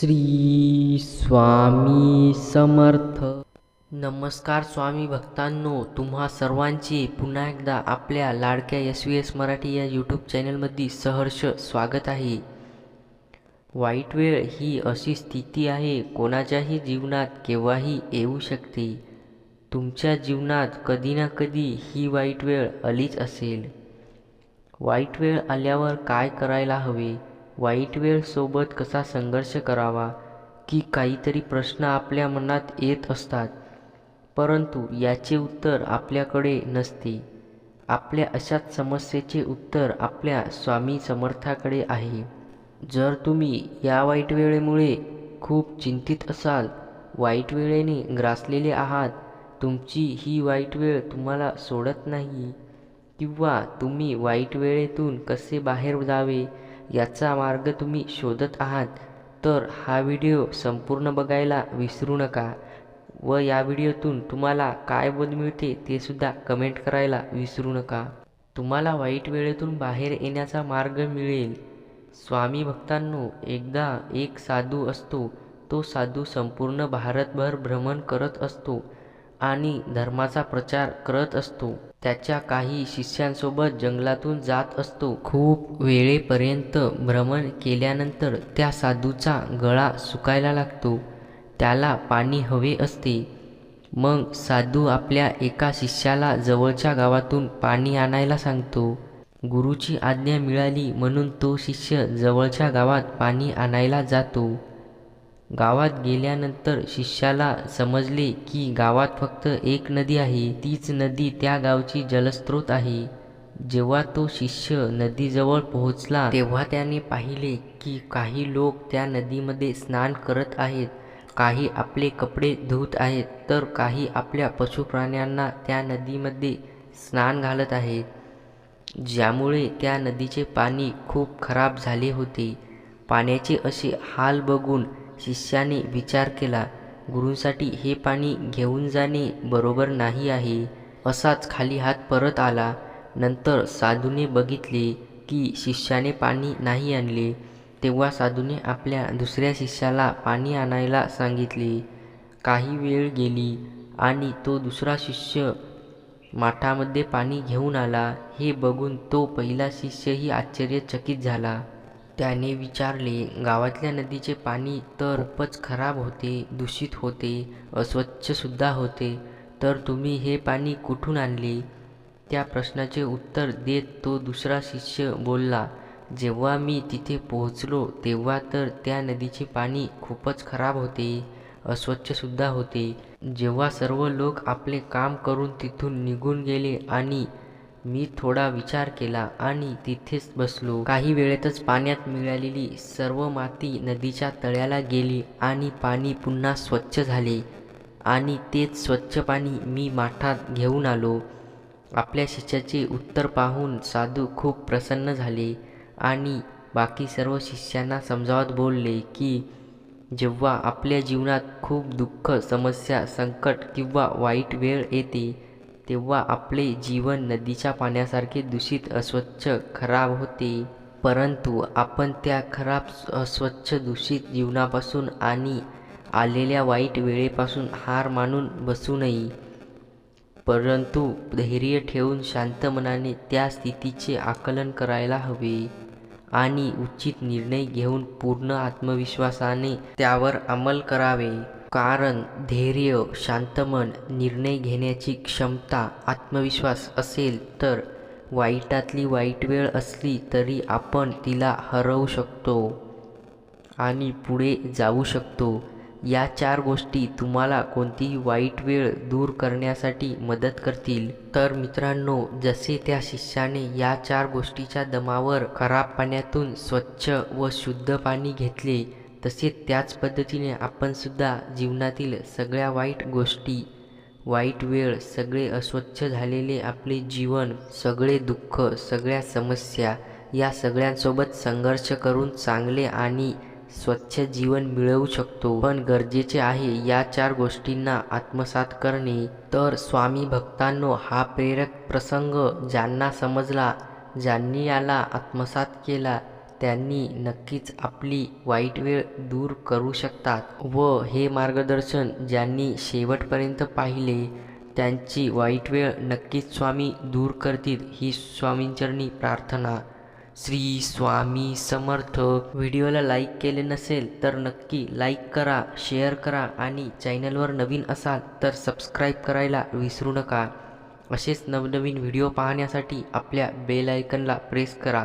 श्री स्वामी समर्थ. नमस्कार स्वामी भक्तांनो तुम्हा सर्वांचे पुन्हा एकदा आपल्या लाडक्या एस व्ही एस मराठी या यूट्यूब चॅनलमध्ये सहर्ष स्वागत आहे. वाईट वेळ ही अशी स्थिती आहे कोणाच्याही जीवनात केव्हाही येऊ शकते. तुमच्या जीवनात कधी ना कधी ही वाईट वेळ आलीच असेल. वाईट वेळ आल्यावर काय करायला हवे? वाईट वेळसोबत कसा संघर्ष करावा की काहीतरी प्रश्न आपल्या मनात येत असतात. परंतु याचे उत्तर आपल्याकडे नसते. आपल्या अशाच समस्येचे उत्तर आपल्या स्वामी समर्थाकडे आहे. जर तुम्ही या वाईट वेळेमुळे खूप चिंतित असाल वाईट वेळेने ग्रासलेले आहात तुमची ही वाईट वेळ तुम्हाला सोडत नाही किंवा तुम्ही वाईट वेळेतून कसे बाहेर जावे याचा मार्ग तुम्ही शोधत आहात तर हा व्हिडिओ संपूर्ण बघायला विसरू नका व या व्हिडिओतून तुम्हाला काय बोध मिळते ते सुद्धा कमेंट करायला विसरू नका. तुम्हाला वाईट वेळेतून बाहेर येण्याचा मार्ग मिळेल. स्वामी भक्तांनो एकदा एक साधू असतो तो साधू संपूर्ण भारतभर भ्रमण करत असतो. आणि धर्माचा प्रचार करत असतो. त्याच्या काही शिष्यांसोबत जंगलातून जात असतो. खूप वेळेपर्यंत भ्रमण केल्यानंतर त्या साधूचा गळा सुकायला लागतो. त्याला पाणी हवे असते. मग साधू आपल्या एका शिष्याला जवळच्या गावातून पाणी आणायला सांगतो. गुरुची आज्ञा मिळाली म्हणून तो शिष्य जवळच्या गावात पाणी आणायला जातो. गावात गेल्यानंतर शिष्याला समजले की गावात फक्त एक नदी आहे. तीच नदी त्या गावची जलस्रोत आहे. जेव्हा तो शिष्य नदीजवळ पोहोचला तेव्हा त्याने पाहिले की काही लोक त्या नदीमध्ये स्नान करत आहेत. काही आपले कपडे धुत आहेत तर काही आपल्या पशुप्राण्यांना त्या नदीमध्ये स्नान घालत आहेत. ज्यामुळे त्या नदीचे पाणी खूप खराब झाले होते. पाण्याचे असे हाल बघून शिष्याने विचार केला गुरूंसाठी हे पाणी घेऊन जाणे बरोबर नाही आहे. असाच खाली हात परत आला. नंतर साधूने बघितले की शिष्याने पाणी नाही आणले. तेव्हा साधूने आपल्या दुसऱ्या शिष्याला पाणी आणायला सांगितले. काही वेळ गेली आणि तो दुसरा शिष्य माठामध्ये पाणी घेऊन आला. हे बघून तो पहिला शिष्यही आश्चर्यचकित झाला. त्याने विचारले गावातल्या नदीचे पाणी तर खूपच खराब होते दूषित होते अस्वच्छसुद्धा होते. तर तुम्ही हे पाणी कुठून आणले? त्या प्रश्नाचे उत्तर देत तो दुसरा शिष्य बोलला जेव्हा मी तिथे पोहोचलो तेव्हा तर त्या नदीचे पाणी खूपच खराब होते अस्वच्छसुद्धा होते. जेव्हा सर्व लोक आपले काम करून तिथून निघून गेले आणि मी थोडा विचार केला आणि तिथेच बसलो. काही वेळेतच पाण्यात मिळालेली सर्व माती नदीच्या तळ्याला गेली आणि पाणी पुन्हा स्वच्छ झाले. आणि तेच स्वच्छ पाणी मी माठात घेऊन आलो. आपल्या शिष्याचे उत्तर पाहून साधू खूप प्रसन्न झाले आणि बाकी सर्व शिष्यांना समजावत बोलले की जेव्हा आपल्या जीवनात खूप दुःख समस्या संकट किंवा वाईट वेळ येते तेव्हा आपले जीवन नदीच्या पाण्यासारखे दूषित अस्वच्छ खराब होते. परंतु आपण त्या खराब अस्वच्छ दूषित जीवनापासून आणि आलेल्या वाईट वेळेपासून हार मानून बसू नये. परंतु धैर्य ठेवून शांत मनाने त्या स्थितीचे आकलन करायला हवे आणि उचित निर्णय घेऊन पूर्ण आत्मविश्वासाने त्यावर अंमल करावे. कारण धैर्य शांतमन निर्णय घेण्याची क्षमता आत्मविश्वास असेल तर वाईटातली वाईट वेळ असली तरी आपण तिला हरवू शकतो आणि पुढे जाऊ शकतो. या चार गोष्टी तुम्हाला कोणतीही वाईट वेळ दूर करण्यासाठी मदत करतील. तर मित्रांनो जसे त्या शिष्याने या चार गोष्टीच्या दमावर खराब पाण्यातून स्वच्छ व शुद्ध पाणी घेतले तसे त्याच पद्धतीने आपणसुद्धा जीवनातील सगळ्या वाईट गोष्टी वाईट वेळ सगळे अस्वच्छ झालेले आपले जीवन सगळे दुःख सगळ्या समस्या या सगळ्यांसोबत संघर्ष करून चांगले आणि स्वच्छ जीवन मिळवू शकतो. पण गरजेचे आहे या चार गोष्टींना आत्मसात करणे. तर स्वामी भक्तांनो हा प्रेरक प्रसंग ज्यांना समजला ज्यांनी याला आत्मसात केला त्यांनी नक्कीच आपली वाईट वेळ दूर करू शकतात व हे मार्गदर्शन ज्यांनी शेवटपर्यंत पाहिले त्यांची वाईट वेळ नक्कीच स्वामी दूर करतील ही स्वामींचरणी प्रार्थना. श्री स्वामी समर्थ. व्हिडिओला लाईक केले नसेल तर नक्की लाईक करा शेअर करा आणि चॅनलवर नवीन असाल तर सबस्क्राईब करायला विसरू नका. असेच नवनवीन व्हिडिओ पाहण्यासाठी आपल्या बेल आयकनला प्रेस करा.